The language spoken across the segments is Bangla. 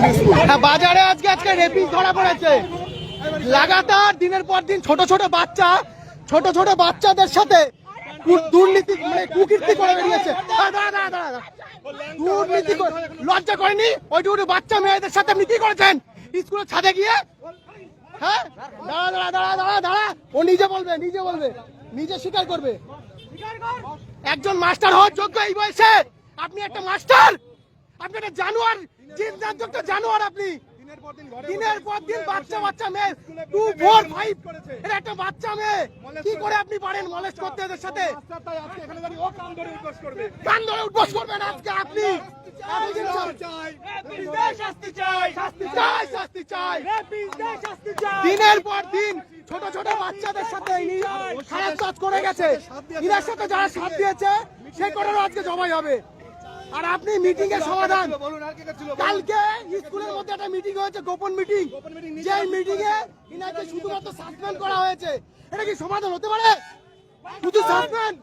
হ্যাঁ, বাজারে আজকে আজকে রেপিস ধরা পড়েছে। লাগাতার দিনের পর দিন ছোট ছোট বাচ্চা ছোট ছোট বাচ্চাদের সাথে দুর্নীতি মানে কুকীর্তি করে বেরিয়েছে। দুর্নীতি লজ্জা করেনি? ওইটুকু বাচ্চা মেয়েদের সাথে আপনি কি করেছেন? স্কুলের ছাদে গিয়ে? হ্যাঁ? দাঁড়া দাঁড়া দাঁড়া দাঁড়া দাঁড়া। ও নিজে বলবে নিজে বলবে। নিজে স্বীকার করবে। একজন মাস্টার হওয়ার যোগ্য এই বয়সে। আপনি একটা মাস্টার? আপনি একটা জানোয়ার জীবজন্তু একটা জানোয়ার আপনি। দিনের পর দিন বাচ্চা বাচ্চা মেয়ে টু ফোর ফাইভ এটা একটা বাচ্চা মেয়ে। কি করে আপনি পারেন মলেস্ট করতে এদের সাথে? কান ধরে উঠবস করবেন আজকে আপনি। আপনি কিন্তু শাস্তি চাই। শাস্তি চাই দিনের পর দিন ছোট ছোট বাচ্চাদের সাথে খারাপ কাজ করে গেছে। ইনার সাথে যারা সাথ দিয়েছে সে কটারও আজকে জবাই হবে। আর আপনি মিটিং এর সমাধান। কালকে স্কুলের মধ্যে একটা মিটিং হয়েছে গোপন মিটিং যে মিটিং এ ইনাকে শুধুমাত্র সাসপেন্ড করা হয়েছে। এটা কি সমাধান হতে পারে? শুধু সাসপেন্ড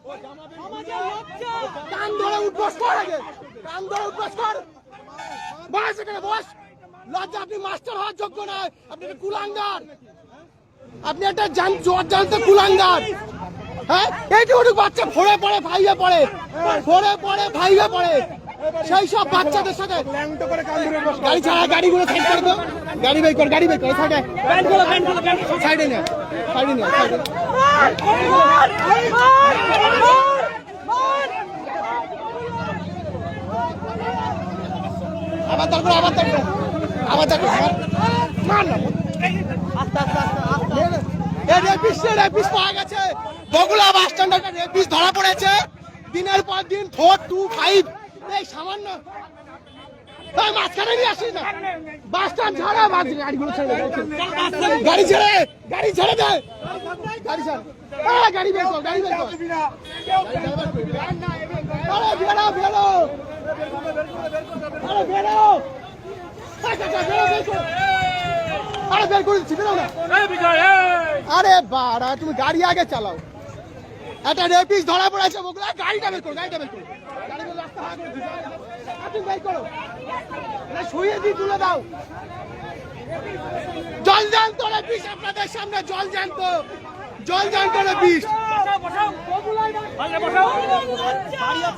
কান ধরে উঠবস কর আগে। কান ধরে উঠবস কর। বস এখানে বস লজ্জা আপনি মাস্টার হওয়ার যোগ্য নয়। আপনি একটা কুলাঙ্গার। আপনি একটা জান জোর জানতে কুলাঙ্গার। হ্যাঁ? এইটুকু বাচ্চা ফোরে পড়ে ফাইভে পড়ে, ফোরে পড়ে ফাইভে পড়ে। সেই সব বাচ্চাদের সাথে গাড়ি ছাড়া গাড়িগুলো সাইড করে দাও। গাড়ি বের কর, গাড়ি বের কর সাইডে সাইডে নে সাইডে নে আবার তারপর আবার তারপর আবার তারপর মার না রেপিস রেপিস পাওয়া গেছে। বগুলা বাস স্ট্যান্ডে একটা রেপিস ধরা পড়েছে। দিনের পর দিন ফোর টু ফাইভ এই সামান্য মাঝখানে নিয়ে আসিস না। বাস স্ট্যান্ড ছাড়া বাস গাড়িগুলো ছেড়ে দে, গাড়ি ছেড়ে গাড়ি ছেড়ে দে। গাড়ি ছাড় এই, গাড়ি বের কর গাড়ি বের কর। আরে বেরো বেরো। আরে বেরো। এই, কাকা, বেরো, বের কর। আরে বের করে দিচ্ছি বেরো না। আরে বাড়া তুমি গাড়ি আগে চালাও। একটা রেপিস ধরা পড়েছে বগুলা গাড়িটা বের করো গাড়িটা বের করো। গাড়ি রাস্তা ভাগ করে করো। শুয়ে দিয়ে তুলে দাও। জল জানতো রেপিস আপনাদের সামনে জল জানতো জল জানতো রেপিস।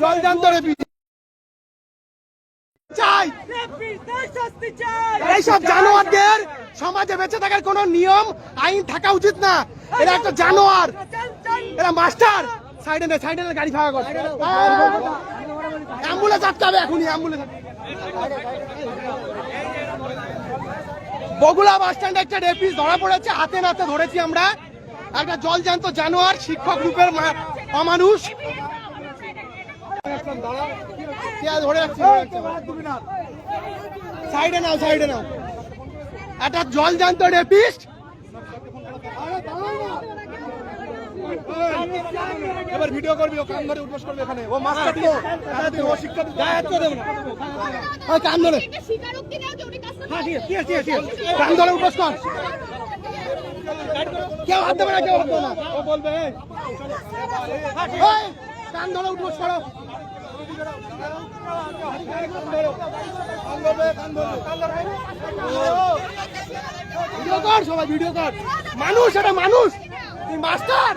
জল রেপিস। চাই। এইসব জানোয়ারদের সমাজে বেঁচে থাকার কোনো নিয়ম আইন থাকা উচিত না এরা একটা জানোয়ার এরা মাস্টার সাইডে নে সাইডে নে গাড়ি ফাঁকা কর অ্যাম্বুলেন্স আটকাবে এখনই অ্যাম্বুলেন্স বগুলা বাস স্ট্যান্ডে একটা রেপিস ধরা পড়েছে হাতে নাতে ধরেছি আমরা একটা জল জ্যান্ত জানোয়ার শিক্ষক রূপের অমানুষ ধরে রাখছি সাইডে নাও সাইডে নাও একটা জল জান্ত রেপিস্ট এবার ভিডিও করবি ও কান ধরে উঠবস করবে এখানে ও মাস্টার তো ও শিক্ষা দিতে ওই কান ধরে হ্যাঁ, ঠিক আছে, ঠিক আছে, কান ধরে উপোস কর কেউ হাত দেবে না কেউ হাত দেবে না ও বলবে কান ধরে উপোস করো ভিডিও কর সবাই ভিডিও কর মানুষ এটা মানুষ। মাস্টার